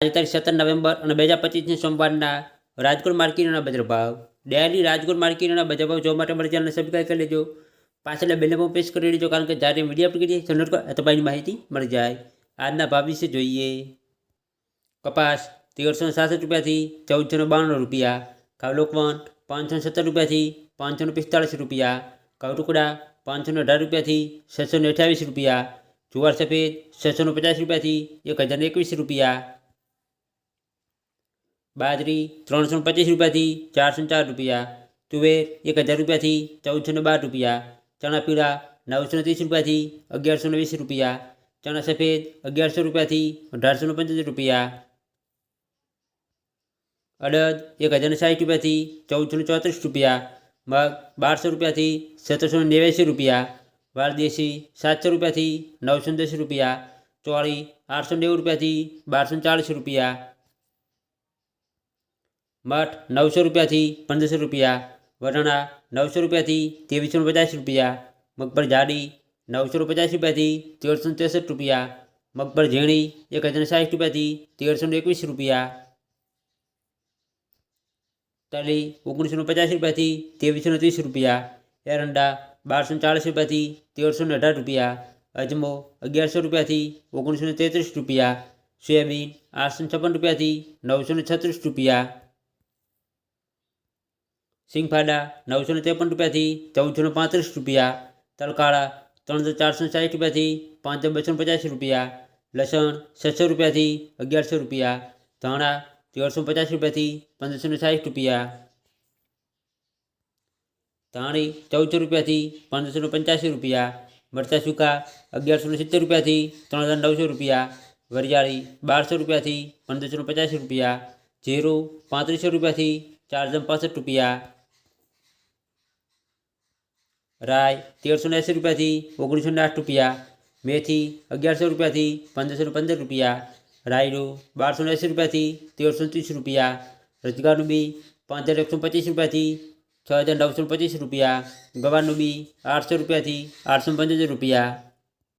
આજે તારીખ સત્તર નવેમ્બર અને બે હજાર પચીસની સોમવારના રાજકોટ માર્કેટના બજાર ભાવ. ડેલી રાજકોટ માર્કેટના બજાર ભાવ જોવા માટે મારી ચેનલને સબસ્ક્રાઈબ કરી લેજો. પાછળ પણ પ્રેસ કરી લેજો કારણ કે જ્યારે મીડિયા પર કરીએ તો ભાઈની માહિતી મળી જાય. આજના ભાવ વિશે જોઈએ. કપાસ તેરસો સાસઠ રૂપિયાથી ચૌદસો બાણું રૂપિયા. ઘઉં લોકવન પાંચસો સત્તર રૂપિયાથી પાંચસો પિસ્તાળીસ રૂપિયા. ઘઉં ટુકડા પાંચસો અઢાર રૂપિયાથી છસો અઠ્યાવીસ રૂપિયા. જુવાર સફેદ છસો પચાસ રૂપિયાથી એક હજાર એકવીસ રૂપિયા. બાજરી ત્રણસો પચીસ રૂપિયાથી ચારસો ચાર રૂપિયા તુવેર એક હજાર રૂપિયાથી ચૌદસો બાર રૂપિયા ચણા પીળા નવસો ત્રીસ રૂપિયાથી અગિયારસો વીસ રૂપિયા ચણા સફેદ અગિયારસો રૂપિયાથી અઢારસો પંચોતેર રૂપિયા અડદ એક હજાર સાઠ રૂપિયાથી ચૌદસો ચોત્રીસ રૂપિયા મગ બારસો રૂપિયાથી સત્તરસો નેવ્યાસી રૂપિયા વાલદેશી સાતસો રૂપિયાથી નવસો દસ રૂપિયા ચોળી આઠસો નેવું રૂપિયાથી બારસો ચાલીસ રૂપિયા મઠ નવસો રૂપિયાથી પંદરસો રૂપિયા વટાણા નવસો રૂપિયાથી ત્રેવીસો પચાસ રૂપિયા મગફળ જાડી નવસો પચાસ રૂપિયાથી તેરસો ત્રેસઠ રૂપિયા મગફળ ઝીણી એક હજાર સાઠ રૂપિયાથી તેરસો એકવીસ રૂપિયા તલી ઓગણીસો પચાસ રૂપિયાથી ત્રેવીસો ત્રીસ રૂપિયા એરંડા બારસો ચાલીસ રૂપિયાથી તેરસો અઢાર રૂપિયા અજમો અગિયારસો રૂપિયાથી ઓગણીસો તેત્રીસ રૂપિયા સોયાબીન આઠસો છપ્પન રૂપિયાથી નવસો છત્રીસ રૂપિયા સિંગફાડા નવસો ત્રેપન રૂપિયાથી ચૌદસો પાંત્રીસ રૂપિયા તલકાળા ત્રણસો ચારસો સાઠ રૂપિયાથી પાંચસો બસો પચાસ રૂપિયા લસણ છસો રૂપિયાથી અગિયારસો રૂપિયા ધાણા તેરસો પચાસ રૂપિયાથી પંદરસો સાઠ રૂપિયા ધાણી ચૌદસો રૂપિયાથી પંદરસો પંચ્યાસી રૂપિયા મરચાં સૂકા અગિયારસો સિત્તેર રૂપિયાથી ત્રણ હજાર નવસો રૂપિયા વરિયાળી બારસો રૂપિયાથી પંદરસો પચાસી રૂપિયા જીરું પાંત્રીસો રૂપિયાથી ચાર હજાર પાસઠ રૂપિયા રાય તેરસો એંસી રૂપિયાથી ઓગણીસો આઠ રૂપિયા, મેથી અગિયારસો રૂપિયાથી પંદરસો પંદર રૂપિયા, રાયડું બારસો એંસી રૂપિયાથી તેરસો ત્રીસ રૂપિયા, રજગારનું બી પાંચ હજાર એકસો પચીસ રૂપિયાથી છ હજાર નવસો પચીસ રૂપિયા, ગવારનું બી આઠસો રૂપિયાથી આઠસો પંચોતેર રૂપિયા